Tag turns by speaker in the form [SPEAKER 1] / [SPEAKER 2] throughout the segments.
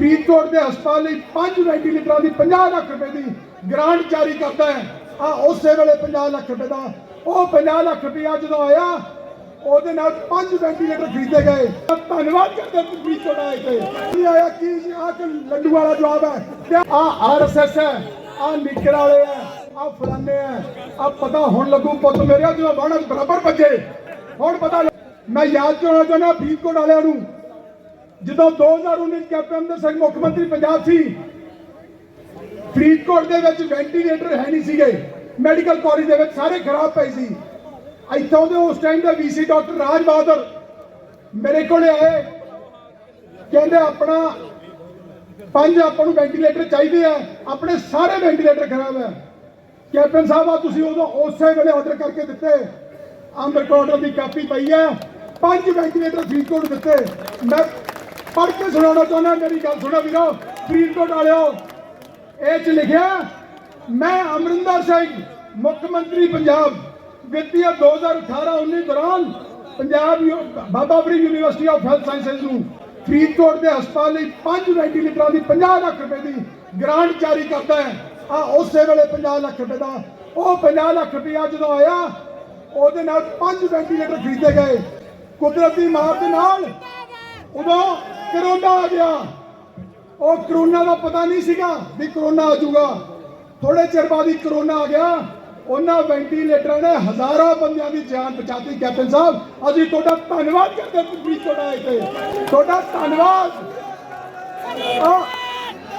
[SPEAKER 1] ਫਰੀਦਕੋਟ ਦੇ ਹਸਪਤਾਲ ਲਈ 5 ਵੈਂਟੀਲੇਟਰਾਂ ਦੀ 50 ਲੱਖ ਰੁਪਏ ਦੀ ਗ੍ਰਾਂਟ ਜਾਰੀ ਕਰਦਾ ਹੈ। ਆ ਉਸੇ ਵੇਲੇ 50 ਲੱਖ ਰੁਪਏ ਦਾ, ਉਹ 50 ਲੱਖ ਰੁਪਇਆ ਜਦੋਂ ਆਇਆ ਉਹਦੇ ਨਾਲ 5 ਵੈਂਟੀਲੇਟਰ ਖਰੀਦੇ ਗਏ। ਧੰਨਵਾਦ ਕਰਦੇ ਫਰੀਦਕੋਟ ਆਏ ਤੇ। ਕੀ ਆਇਆ, ਕੀ ਆ ਕਿ ਲੱਡੂ ਵਾਲਾ ਜਵਾਬ ਹੈ। ਆ ਆਰਐਸਐਸ ਹੈ ਆ ਨਿੱਕਰ ਵਾਲੇ ਹੈ ਆ ਫਲਾਨੇ ਹੈ। ਆ ਪਤਾ ਹੁਣ ਲੱਗੂ ਪੁੱਤ ਮੇਰੇ ਜਦੋਂ ਬਾਣਸ ਬਰਾਬਰ ਭੱਜੇ ਹੁਣ ਪਤਾ ਮੈਂ ਯਾਦ ਕਰਾਉਣਾ ਚਾਹੁੰਦਾ ਫਰੀਦਕੋਟ ਵਾਲਿਆਂ ਨੂੰ। ਜਦੋਂ 2019 ਕੈਪਟਨ ਅਮਰਿੰਦਰ ਸਿੰਘ ਮੁੱਖ ਮੰਤਰੀ ਪੰਜਾਬ ਸੀ, ਫਰੀਦਕੋਟ ਦੇ ਵਿੱਚ ਵੈਂਟੀਲੇਟਰ ਹੈ ਨਹੀਂ ਸੀਗੇ। ਮੈਡੀਕਲ ਕਾਲਜ ਦੇ ਵਿੱਚ ਸਾਰੇ ਖਰਾਬ ਪਏ ਸੀ। ਇੱਥੋਂ ਦੇ ਉਸ ਟਾਈਮ ਦੇ ਵੀਸੀ ਡਾਕਟਰ ਰਾਜ ਬਹਾਦਰ ਮੇਰੇ ਕੋਲ ਆਏ। ਕਹਿੰਦੇ, ਆਪਣਾ ਪੰਜ ਆਪਾਂ ਨੂੰ ਵੈਂਟੀਲੇਟਰ ਚਾਹੀਦੇ ਆ। ਆਪਣੇ ਸਾਰੇ ਵੈਂਟੀਲੇਟਰ ਖਰਾਬ ਹੈ ਕੈਪਟਨ ਸਾਹਿਬ, ਆ ਤੁਸੀਂ ਉਦੋਂ ਉਸੇ ਵੇਲੇ ਆਰਡਰ ਕਰਕੇ ਦਿੱਤੇ। ਅੰਮ੍ਰਿਤ ਕਾਰਡਰ ਦੀ ਕਾਪੀ ਪਈ ਹੈ ਪੰਜ ਵੈਂਟੀਲੇਟਰ ਫਰੀਦਕੋਟ ਦਿੱਤੇ। ਮੈਂ ਪੜ੍ਹ ਕੇ ਸੁਣਾਉਣਾ ਚਾਹੁੰਦਾ, ਮੇਰੀ ਗੱਲ ਸੁਣੋ ਵੀਰੋ, ਫਰੀਦਕੋਟ ਵਾਲਿਓ, ਇਹ ਚ ਲਿਖਿਆ, ਮੈਂ ਅਮਰਿੰਦਰ ਸਿੰਘ, ਮੁੱਖ ਮੰਤਰੀ ਪੰਜਾਬ, ਵਿੱਤੀ 2018-19 ਦੌਰਾਨ Punjab Baba Farid university of health sciences ਨੂੰ ਫਰੀਦਕੋਟ ਦੇ ਹਸਪਤਾਲ ਲਈ 5 ਵੈਂਟੀਲੇਟਰਾਂ ਦੀ 50 ਲੱਖ ਰੁਪਏ ਦੀ ਗ੍ਰਾਂਟ ਜਾਰੀ ਕਰਦਾ ਹੈ। ਆ ਉਸੇ ਵੇਲੇ 50 ਲੱਖ ਰੁਪਏ ਦਾ, ਉਹ 50 ਲੱਖ ਰੁਪਇਆ ਜਦੋਂ ਆਇਆ, ਉਹਦੇ ਨਾਲ 5 ਵੈਂਟੀਲੇਟਰ ਖਰੀਦੇ ਗਏ। ਕੁਦਰਤੀ ਮਾਰ ਦੇ ਨਾਲ ਉਦੋਂ ਕਰੋਨਾ ਆ ਗਿਆ। ਉਹ ਕਰੋਨਾ ਦਾ ਪਤਾ ਨਹੀਂ ਸੀਗਾ ਵੀ ਕਰੋਨਾ ਆ ਜਾਊਗਾ। ਥੋੜੇ ਚਿਰ ਬਾਅਦ ਹੀ ਕਰੋਨਾ ਆ ਗਿਆ। ਉਹਨਾਂ ਵੈਂਟੀਲੇਟਰਾਂ ਨੇ ਹਜ਼ਾਰਾਂ ਬੰਦਿਆਂ ਦੀ ਜਾਨ ਬਚਾਤੀ। ਕੈਪਟਨ ਸਾਹਿਬ, ਅਸੀਂ ਤੁਹਾਡਾ ਧੰਨਵਾਦ ਕਰਦੇ ਹਾਂ ਤੁਸੀਂ ਤੁਹਾਡਾ ਇੱਥੇ ਤੁਹਾਡਾ ਧੰਨਵਾਦ।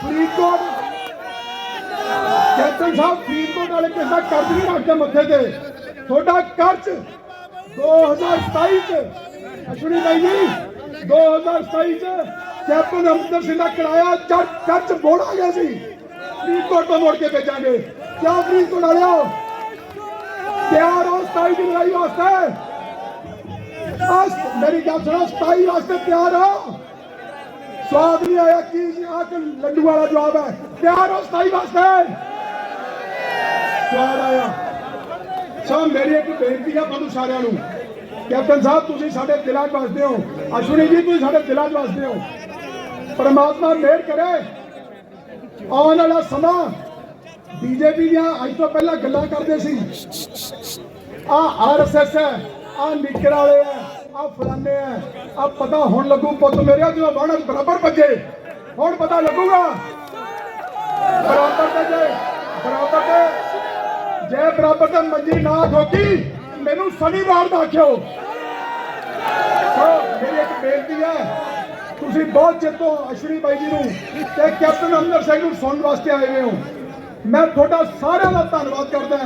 [SPEAKER 1] ਫਰੀਦਕੋਟ। ਕੈਪਟਨ ਸਾਹਿਬ, ਫਰੀਦਕੋਟ ਵਾਲੇ ਕਿਸੇ ਕਰਜ਼ ਨਹੀਂ ਰੱਖਦੇ ਮੱਥੇ ਤੇ। ਤੁਹਾਡਾ ਕਰਜ਼ 2027 ਚ। ਅਸ਼ਵਨੀ ਬਾਈ ਜੀ 2027 ਚ ਕੈਪਟਨ ਅਮਰਿੰਦਰ ਸਿੰਘ ਦਾ ਕਿਰਾਇਆ ਚੜ ਮੋੜਾ ਗਿਆ ਸੀ। ਫਰੀਦਕੋਟ ਤੋਂ ਮੋੜ ਕੇ ਭੇਜਾਂਗੇ। ਕਿਉਂ ਫਰੀਦਕੋਟ ਵਾਲਿਓ? ਤਿਆਰ ਹੋ 27 ਦੀ ਲੜਾਈ ਵਾਸਤੇ। ਬਸ ਮੇਰੀ ਗੱਲ ਸੁਣੋ 27 ਵਾਸਤੇ ਤਿਆਰ ਹੋ। ਸਵਾਦ ਨਹੀਂ ਆਇਆ ਕੀ ਆ ਕਿ ਲੱਡੂ ਵਾਲਾ ਜਵਾਬ ਹੈ। ਤਿਆਰ ਹੋ 27 ਵਾਸਤੇ। ਸਵਾਦ ਆਇਆ। ਸਭ ਮੇਰੀ ਇੱਕ ਬੇਨਤੀ ਹੈ ਤੁਹਾਨੂੰ ਸਾਰਿਆਂ ਨੂੰ। ਕੈਪਟਨ ਸਾਹਿਬ, ਤੁਸੀਂ ਸਾਡੇ ਦਿਲਾਂ 'ਚ ਵਸਦੇ ਹੋ। ਅਸ਼ਵਨੀ ਜੀ, ਤੁਸੀਂ ਸਾਡੇ ਦਿਲਾਂ 'ਚ ਵਸਦੇ ਹੋ। ਪਰਮਾਤਮਾ ਮਿਹਰ ਕਰੇ। ਆਉਣ ਵਾਲਾ ਸਮਾਂ ਬੀਜੇਪੀ ਦੀਆਂ ਅੱਜ ਤੋਂ ਪਹਿਲਾਂ ਗੱਲਾਂ ਕਰਦੇ ਸੀ। ਆ ਆਰਐਸਐਸ ਹੈ, ਆ ਨਿੱਕਰ ਵਾਲੇ ਹੈ, ਆ ਫਲਾਨੇ ਹੈ। ਆ ਪਤਾ ਹੁਣ ਲੱਗੂ ਪੁੱਤ ਮੇਰੇ ਜਦੋਂ ਬਾਣਸ ਬਰਾਬਰ ਭੱਜੇ ਹੁਣ ਪਤਾ ਲੱਗੂਗਾ। ਬਰਾਬਰ ਤੇ ਜੇ ਬਰਾਬਰ ਤੇ ਜੇ ਬਰਾਬਰ ਤੇ ਮੰਜੀ ਨਾ ਠੋਕੀ ਮੈਨੂੰ ਸ਼ਨੀਵਾਰ ਦਾ ਆਖਿਓ। ਸੋ ਮੇਰੀ ਇੱਕ ਬੇਨਤੀ ਹੈ। ਤੁਸੀਂ ਬਹੁਤ ਚਿਰ ਤੋਂ ਅਸ਼ਵਨੀ ਬਾਈ ਜੀ ਨੂੰ ਤੇ ਕੈਪਟਨ ਅਮਰਿੰਦਰ ਸਿੰਘ ਨੂੰ ਸੁਣਨ ਵਾਸਤੇ ਆਏ ਹੋਏ ਹੋ। ਮੈਂ ਤੁਹਾਡਾ ਸਾਰਿਆਂ ਦਾ ਧੰਨਵਾਦ ਕਰਦਾ